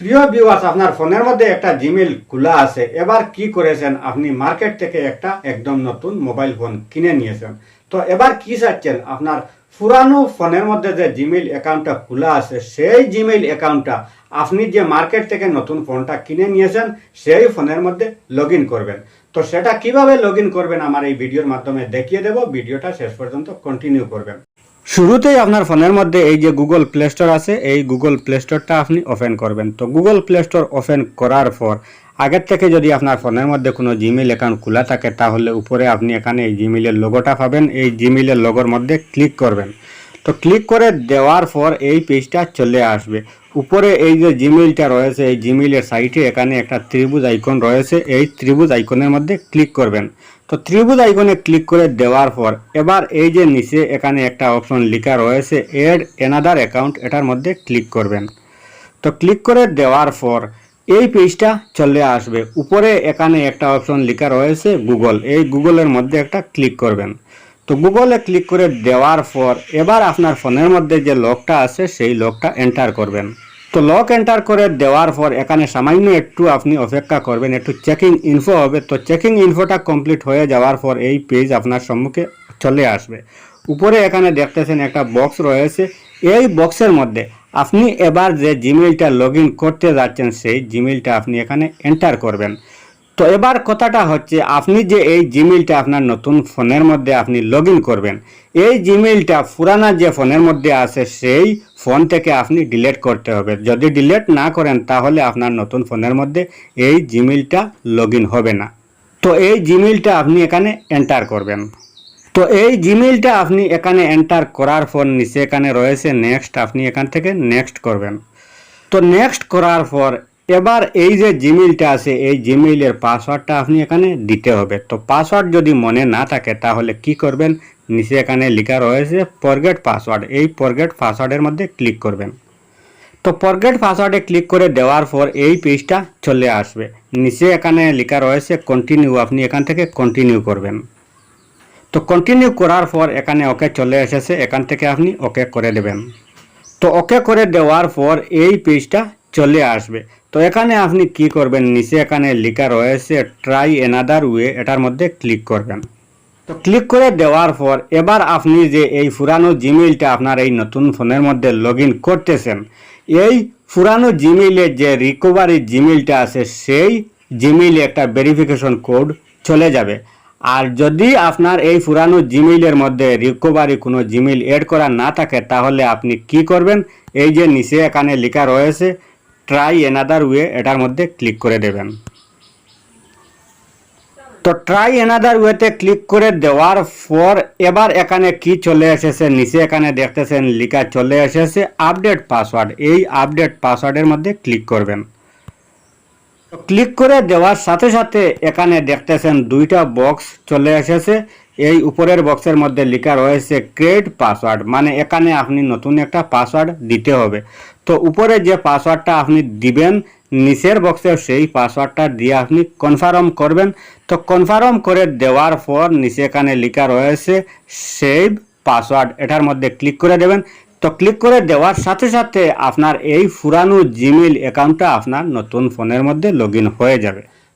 প্রিয় ভিউয়ার্স আপনার ফোনের মধ্যে একটা জিমেল খোলা আছে। এবার কি করেছেন? আপনি মার্কেট থেকে একটা একদম নতুন মোবাইল ফোন কিনে নিয়েছেন। তো এবার কি চাচ্ছেন? আপনার পুরানো ফোনের মধ্যে যে জিমেইল অ্যাকাউন্টটা খোলা আছে, সেই জিমেইল অ্যাকাউন্টটা আপনি যে মার্কেট থেকে নতুন ফোনটা কিনে নিয়েছেন, সেই ফোনের মধ্যে লগ করবেন। তো সেটা কীভাবে লগ করবেন? আমার এই ভিডিওর মাধ্যমে দেখিয়ে দেব। ভিডিওটা শেষ পর্যন্ত কন্টিনিউ করবেন। শুরুতেই আপনার ফোনের মধ্যে এই যে গুগল প্লে স্টোর আছে, এই গুগল প্লে স্টোরটা আপনি ওপেন করবেন। তো গুগল প্লে স্টোর ওপেন করার পর, আগের থেকে যদি আপনার ফোনের মধ্যে কোনো জিমেল অ্যাকাউন্ট খোলা থাকে, তাহলে উপরে আপনি এখানে এই জিমেলের লোগোটা পাবেন। এই জিমেলের লোগোর মধ্যে ক্লিক করবেন। তো ক্লিক করে দেওয়ার পর এই পেজটা চলে আসবে। উপরে এই যে জিমেলটা রয়েছে, এই জিমেইলের সাইটে এখানে একটা ত্রিভুজ আইকন রয়েছে। এই ত্রিভুজ আইকনের মধ্যে ক্লিক করবেন। তো ত্রিভুজ আইকনে ক্লিক করে দেওয়ার পর এবার এই যে নিচে এখানে একটা অপশন লেখা রয়েছে এড এনাদার অ্যাকাউন্ট এটার মধ্যে ক্লিক করবেন। তো ক্লিক করে দেওয়ার পর এই পেজটা চলে আসবে। উপরে এখানে একটা অপশন লেখা রয়েছে গুগল এই গুগলের মধ্যে একটা ক্লিক করবেন। তো গুগলে ক্লিক করে দেওয়ার পর এবার আপনার ফোনের মধ্যে যে লকটা আছে, সেই লকটা এন্টার করবেন। তো লক এন্টার করে দেওয়ার পর এখানে সামান্য একটু আপনি অপেক্ষা করবেন, একটু চেকিং ইনফো হবে। তো চেকিং ইনফোটা কমপ্লিট হয়ে যাওয়ার পর এই পেজ আপনার সম্মুখে চলে আসবে। উপরে এখানে দেখতেছেন একটা বক্স রয়েছে। এই বক্সের মধ্যে আপনি এবার যে জিমেলটা লগ করতে যাচ্ছেন, সেই জিমেলটা আপনি এখানে এন্টার করবেন। তো এবার কথাটা হচ্ছে, আপনি যে এই জিমেইলটা আপনার নতুন ফোনের মধ্যে আপনি লগ করবেন, এই জিমেইলটা পুরানা যে ফোনের মধ্যে আছে, সেই ফোন থেকে আপনি ডিলিট করতে হবে। যদি ডিলিট না করেন, তাহলে আপনার নতুন ফোনের মধ্যে এই জিমেইলটা লগ হবে না। তো এই জিমেইলটা আপনি এখানে এন্টার করবেন। তো এই জিমেইলটা আপনি এখানে এন্টার করার পর নিচে এখানে রয়েছে নেক্সট আপনি এখান থেকে নেক্সট করবেন। তো নেক্সট করার পর এবার এই যে জিমেইলটা আছে, এই জিমেইলের পাসওয়ার্ডটা আপনি এখানে দিতে হবে। তো পাসওয়ার্ড যদি মনে না থাকে, তাহলে কি করবেন? নিচে এখানে লেখা রয়েছে ফরগেট পাসওয়ার্ড এই ফরগেট পাসওয়ার্ডের মধ্যে ক্লিক করবেন। তো ফরগেট পাসওয়ার্ডে ক্লিক করে দেওয়ার পর এই পেজটা চলে আসবে। নিচে এখানে লেখা রয়েছে কন্টিনিউ আপনি এখান থেকে কন্টিনিউ করবেন। তো কন্টিনিউ করার পর এখানে ওকে চলে এসেছে। এখান থেকে আপনি ওকে করে দেবেন। তো ওকে করে দেওয়ার পর এই পেজটা চলে আসবে। তো এখানে আপনি কি করবেন? নিচে এখানে লেখা রয়েছে ট্রাই এনাদার ওয়ে এটার মধ্যে ক্লিক করবেন। তো ক্লিক করে দেওয়ার পর এবার আপনি যে এই পুরানো জিমেইলটা আপনার এই নতুন ফোনের মধ্যে লগ করতেছেন, এই পুরানো জিমেইলের যে রিকভারি জিমেইলটা আছে, সেই জিমেইলে একটা ভেরিফিকেশন কোড চলে যাবে। আর যদি আপনার এই পুরানো জিমেইলের মধ্যে রিকভারি কোনো জিমেইল এড করা না থাকে, তাহলে আপনি কি করবেন? এই যে নিচে এখানে লেখা রয়েছে ট্রাই এনাদার ওয়ে এটার মধ্যে ক্লিক করে দেবেন। তো ট্রাই এনাদার ওয়েতে ক্লিক করে দেওয়ার পর এবার এখানে কি চলে এসেছে, নিচে এখানে দেখতেছেন লেখা চলে এসেছে আপডেট পাসওয়ার্ড এই আপডেট পাসওয়ার্ডের মধ্যে ক্লিক করবেন। ক্লিক করে দেওয়ার সাথে সাথে এখানে দেখতেছেন দুইটা বক্স চলে এসেছে। এই উপরের বক্সের মধ্যে লেখা রয়েছে ক্রিয়েট পাসওয়ার্ড মানে এখানে আপনি নতুন একটা পাসওয়ার্ড দিতে হবে। তো উপরে যে পাসওয়ার্ডটা আপনি দিবেন, নিচের বক্সে সেই পাসওয়ার্ডটা দিয়ে আপনি কনফার্ম করবেন। তো কনফার্ম করে দেওয়ার পর নিচে এখানে লেখা রয়েছে সেভ পাসওয়ার্ড এটার মধ্যে ক্লিক করে দেবেন। তো ক্লিক করে দেওয়ার সাথে সাথে আপনার এই পুরানো জিমেইল অ্যাকাউন্টটা আপনার নতুন ফোনের মধ্যে লগ হয়ে যাবে।